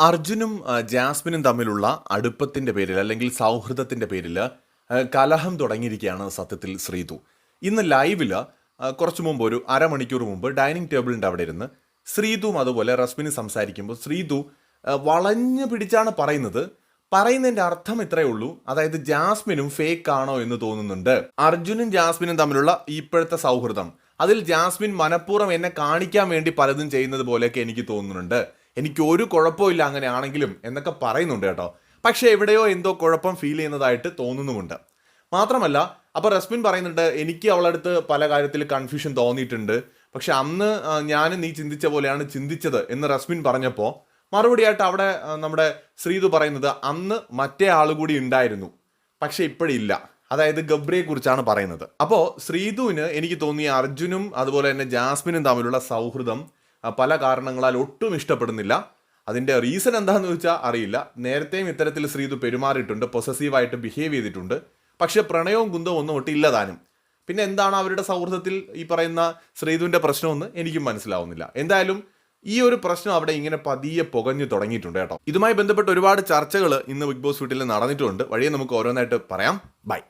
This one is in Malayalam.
അർജുനും ജാസ്മിനും തമ്മിലുള്ള അടുപ്പത്തിന്റെ പേരിൽ അല്ലെങ്കിൽ സൗഹൃദത്തിന്റെ പേരിൽ കലഹം തുടങ്ങിയിരിക്കുകയാണ് സത്യത്തിൽ ശ്രീതു. ഇന്ന് ലൈവിൽ കുറച്ച് മുമ്പ് ഒരു അരമണിക്കൂർ മുമ്പ് ഡൈനിങ് ടേബിളിന്റെ അവിടെ ഇരുന്ന് ശ്രീതുവും അതുപോലെ റസ്മിനും സംസാരിക്കുമ്പോൾ ശ്രീതു വളഞ്ഞു പിടിച്ചാണ് പറയുന്നത്. പറയുന്നതിന്റെ അർത്ഥം ഇത്രയേ ഉള്ളൂ. അതായത് ജാസ്മിനും ഫേക്ക് ആണോ എന്ന് തോന്നുന്നുണ്ട്. അർജുനും ജാസ്മിനും തമ്മിലുള്ള ഇപ്പോഴത്തെ സൗഹൃദം. അതിൽ ജാസ്മിൻ മനഃപൂർവം എന്നെ കാണിക്കാൻ വേണ്ടി പലതും ചെയ്യുന്നത് പോലെയൊക്കെ എനിക്ക് തോന്നുന്നുണ്ട്. എനിക്ക് ഒരു കുഴപ്പമില്ല അങ്ങനെയാണെങ്കിലും എന്നൊക്കെ പറയുന്നുണ്ട് കേട്ടോ. പക്ഷേ എവിടെയോ എന്തോ കുഴപ്പം ഫീൽ ചെയ്യുന്നതായിട്ട് തോന്നുന്നുമുണ്ട്. മാത്രമല്ല അപ്പോൾ റസ്മിൻ പറയുന്നുണ്ട് എനിക്ക് അവളടുത്ത് പല കാര്യത്തിൽ കൺഫ്യൂഷൻ തോന്നിയിട്ടുണ്ട്. പക്ഷെ അന്ന് ഞാൻ നീ ചിന്തിച്ച പോലെയാണ് ചിന്തിച്ചത് എന്ന് റസ്മിൻ പറഞ്ഞപ്പോൾ മറുപടിയായിട്ട് അവിടെ നമ്മുടെ ശ്രീതു പറയുന്നത് അന്ന് മറ്റേ ആൾ കൂടി ഉണ്ടായിരുന്നു. പക്ഷെ ഇപ്പോഴില്ല. അതായത് ഗബ്രിയെ കുറിച്ചാണ് പറയുന്നത്. അപ്പോൾ ശ്രീതുവിന് എനിക്ക് തോന്നിയ അർജുനും അതുപോലെ തന്നെ ജാസ്മിനും തമ്മിലുള്ള സൗഹൃദം പല കാരണങ്ങളാൽ ഒട്ടും ഇഷ്ടപ്പെടുന്നില്ല. അതിന്റെ റീസൺ എന്താണെന്ന് വെച്ചാൽ അറിയില്ല. നേരത്തെയും ഇത്തരത്തിൽ ശ്രീതു പെരുമാറിയിട്ടുണ്ട് പൊസസീവായിട്ട് ബിഹേവ് ചെയ്തിട്ടുണ്ട്. പക്ഷേ പ്രണയവും കുന്തവും ഒന്നും ഒട്ടില്ല താനും. പിന്നെ എന്താണ് അവരുടെ സൗഹൃദത്തിൽ ഈ പറയുന്ന ശ്രീതുവിന്റെ പ്രശ്നമെന്ന് എനിക്കും മനസ്സിലാവുന്നില്ല. എന്തായാലും ഈ ഒരു പ്രശ്നം അവിടെ ഇങ്ങനെ പതിയെ പുകഞ്ഞു തുടങ്ങിയിട്ടുണ്ട് കേട്ടോ. ഇതുമായി ബന്ധപ്പെട്ട് ഒരുപാട് ചർച്ചകൾ ഇന്ന് ബിഗ് ബോസ് വീട്ടിൽ നടന്നിട്ടുണ്ട്. വഴിയെ നമുക്ക് ഓരോന്നായിട്ട് പറയാം. ബൈ.